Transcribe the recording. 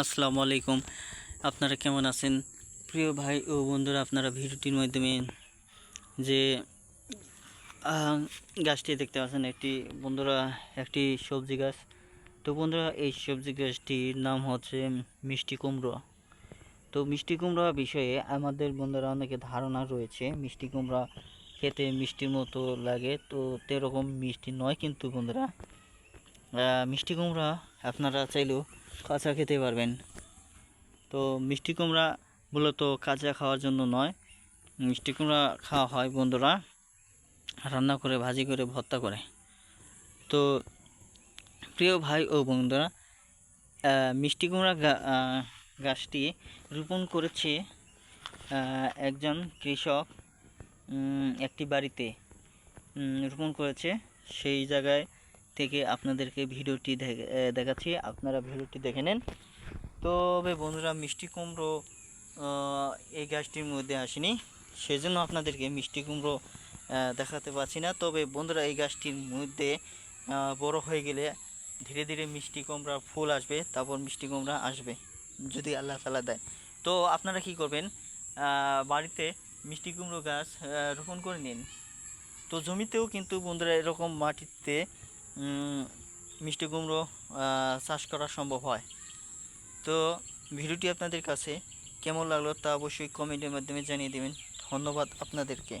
আসসালামু আলাইকুম। আপনারা কেমন আছেন? প্রিয় ভাই ও বন্ধুরা, আপনারা ভিডিওটির মাধ্যমে যে গাছটি দেখতে পাচ্ছেন, একটি বন্ধুরা, একটি সবজি গাছ। তো বন্ধুরা, এই সবজি গাছটির নাম হচ্ছে মিষ্টি কুমড়ো। তো মিষ্টি কুমড়া বিষয়ে আমাদের বন্ধুরা অনেকে ধারণা রয়েছে, মিষ্টি কুমড়া খেতে মিষ্টির মতো লাগে। তো তেরকম মিষ্টি নয় কিন্তু বন্ধুরা মিষ্টি কুমড়া আপনারা চাইলেও কাঁচা খেতে পারবেন। তো মিষ্টি কুমড়া মূলত কাঁচা খাওয়ার জন্য নয়। মিষ্টি কুমড়া খাওয়া হয় বন্ধুরা রান্না করে, ভাজি করে, ভর্তা করে। তো প্রিয় ভাই ও বন্ধুরা মিষ্টি কুমড়া গাছটি রোপণ করেছে একজন কৃষক একটি বাড়িতে রোপণ করেছে। সেই জায়গায় থেকে আপনাদেরকে ভিডিওটি দেখাচ্ছি। আপনারা ভিডিওটি দেখে নেন। তবে বন্ধুরা, মিষ্টি কুমড়ো এই গাছটির মধ্যে আসেনি। সেজন্য আপনাদেরকে মিষ্টি কুমড়ো দেখাতে পারছি না। তবে বন্ধুরা, এই গাছটির মধ্যে বড় হয়ে গেলে ধীরে ধীরে মিষ্টি কুমড়া ফুল আসবে, তারপর মিষ্টি কুমড়া আসবে, যদি আল্লাহ তালা দেয়। তো আপনারা কি করবেন? বাড়িতে মিষ্টি কুমড়ো গাছ রোপণ করে নিন। তো জমিতেও কিন্তু বন্ধুরা, এরকম মাটিতে মিষ্টি কুমড়ো চাষ করা সম্ভব হয়। তো ভিডিওটি আপনাদের কাছে কেমন লাগল তা অবশ্যই কমেন্টের মাধ্যমে জানিয়ে দেবেন। ধন্যবাদ আপনাদেরকে।